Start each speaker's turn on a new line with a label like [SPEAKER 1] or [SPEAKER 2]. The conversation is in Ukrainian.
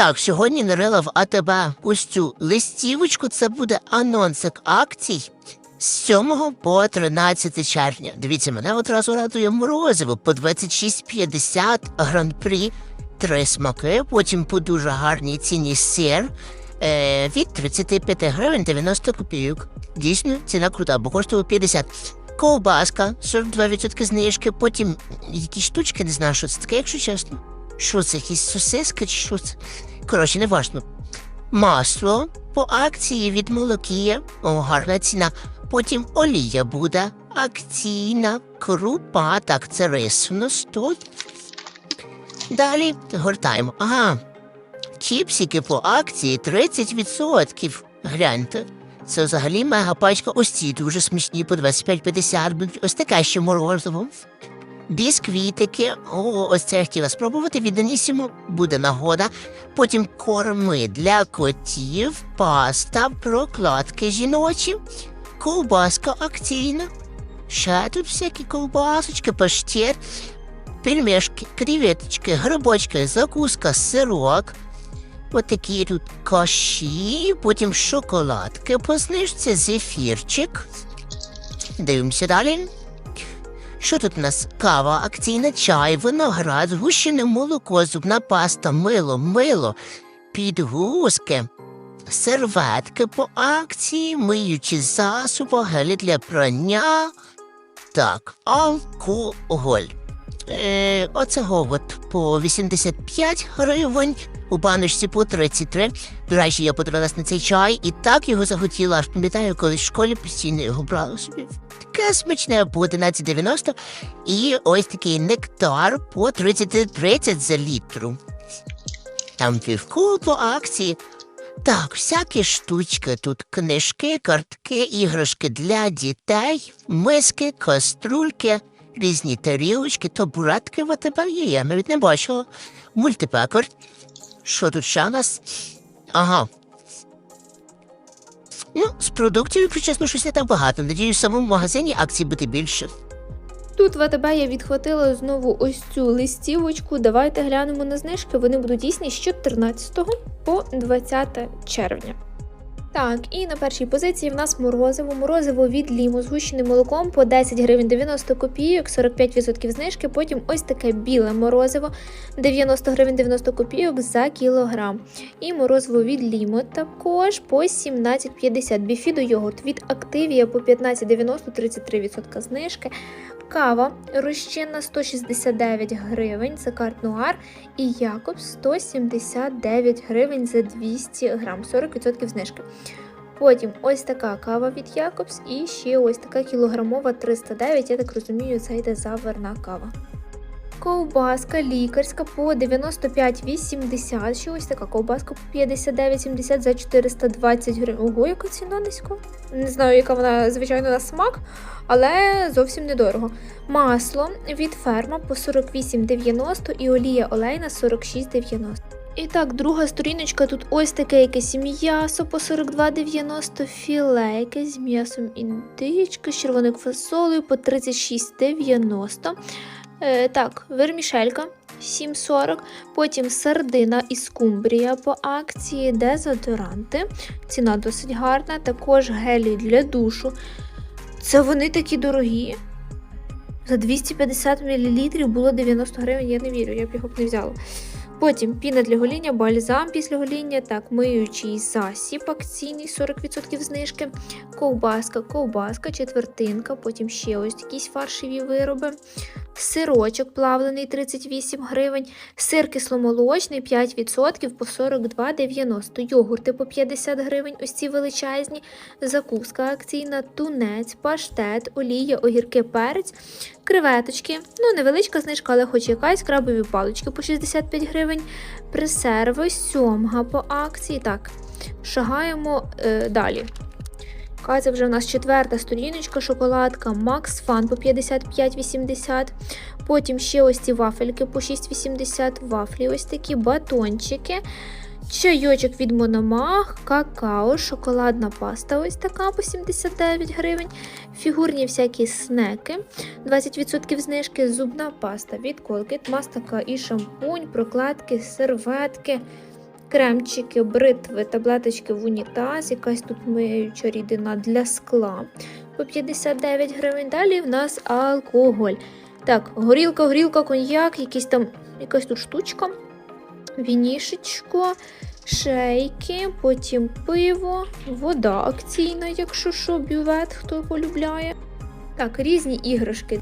[SPEAKER 1] так, сьогодні нарила в АТБ ось цю листівочку. Це буде анонсик акцій з 7 по 13 червня. Дивіться, мене одразу радує морозиво по 26,50 гран-прі. Три смаки, потім по дуже гарній ціні сир е, від 35 гривень 90 копійок. Дійсно, ціна крута, бо коштує 50. Ковбаска, 42% знижки, потім якісь штучки, не знаю, що це таке, якщо чесно. Що це, якісь сосиски чи що це? Коротше, не важно. Масло по акції від молокія, о, гарна ціна. Потім олія буде, акційна, крупа, так, це рис у. Далі гортаємо. Ага. Чіпсики по акції 30%. Гляньте. Це взагалі мега пачка. Ось ці дуже смачні по 25,50. будуть. Ось таке ще морозиво. Бісквітики. О, ось це я хотіла спробувати. Від Анісімо буде нагода. Потім корми для котів, паста, прокладки жіночі, ковбаска акційна. Ще тут всякі ковбасочки, паштет, пельмешки, креветочки, грибочки, закуска, сирок. Отакі тут каші, потім шоколадки по зефірчик. Дивимося далі. Що тут у нас? Кава, акційна чай, виноград, згущене молоко, зубна паста, мило, мило, підгузки, серветки по акції, миючі засоби, гелі для прання. Так, алкоголь. Е, оцього от по 85 гривень, у баночці по 33. До речі, я подивилась на цей чай і так його захотіла. Аж пам'ятаю, коли в школі постійно його брала собі. Таке смачне по 11,90. І ось такий нектар по 30,30 за літру. Там півку по акції. Так, всякі штучки тут книжки, картки, іграшки для дітей, миски, каструльки, різні тарілочки, табуретки в АТБ є, я навіть не бачила. Мультипекар. Що тут ще у нас? Ага. Ну, з продуктів, чесно, щось не так багато. Надіюсь, в самому магазині акцій буде більше.
[SPEAKER 2] Тут в АТБ я відхватила знову ось цю листівочку. Давайте глянемо на знижки. Вони будуть дійсні з 14 по 20 червня. Так, і на першій позиції в нас морозиво. Морозиво від Ліму з гущеним молоком по 10 гривень 90 копійок, 45% знижки. Потім ось таке біле морозиво 90 гривень 90 копійок за кілограм. І морозиво від Лімо також по 17,50. Біфідо йогурт від Активія по 15,90 33% знижки. Кава розчинна 169 гривень за карт Нуар і Якоб 179 гривень за 200 грам, 40% знижки. Потім ось така кава від Якобс і ще ось така кілограмова 309, я так розумію, це йде заверна кава. Ковбаска лікарська по 95,80. Ще ось така ковбаска по 59,70 за 420 гривень. Ого, яка ціна низько. Не знаю, яка вона, звичайно, на смак, але зовсім недорого. Масло від ферма по 48,90 і олія олейна 46,90. І так, друга сторіночка тут ось таке якесь м'ясо по 42,90, філе якесь з м'ясом індички, з червоною фасолею по 36,90. Е, так, вермішелька 7,40. Потім сардина і скумбрія по акції, дезодоранти. Ціна досить гарна. Також гелі для душу. Це вони такі дорогі. За 250 мл було 90 гривень, я не вірю, я б його б не взяла. Потім піна для гоління, бальзам після гоління, так, миючий засіб акційний 40% знижки, ковбаска, ковбаска, четвертинка, потім ще ось якісь фаршеві вироби, сирочок плавлений 38 гривень, сир кисломолочний 5% по 42,90, йогурти по 50 гривень, ось ці величезні, закуска акційна, тунець, паштет, олія, огірки, перець, креветочки, ну невеличка знижка, але хоч якась, крабові палички по 65 гривень, пресерви, сьомга по акції. Так, шагаємо е, далі. Це вже у нас четверта сторіночка, шоколадка Max Fun по 55,80. Потім ще ось ці вафельки по 6,80, вафлі ось такі, батончики. Чайочок від Мономах, какао, шоколадна паста ось така по 79 гривень. Фігурні всякі снеки, 20% знижки, зубна паста від Colgate, мастака і шампунь, прокладки, серветки. Кремчики, бритви, таблеточки в унітаз, якась тут миюча рідина для скла по 59 гривень. Далі в нас алкоголь. Так, горілка, горілка, коньяк, якісь там, якась тут штучка, вінішечко, шейки, потім пиво, вода акційна, якщо що, бювет, хто полюбляє. Так, різні іграшки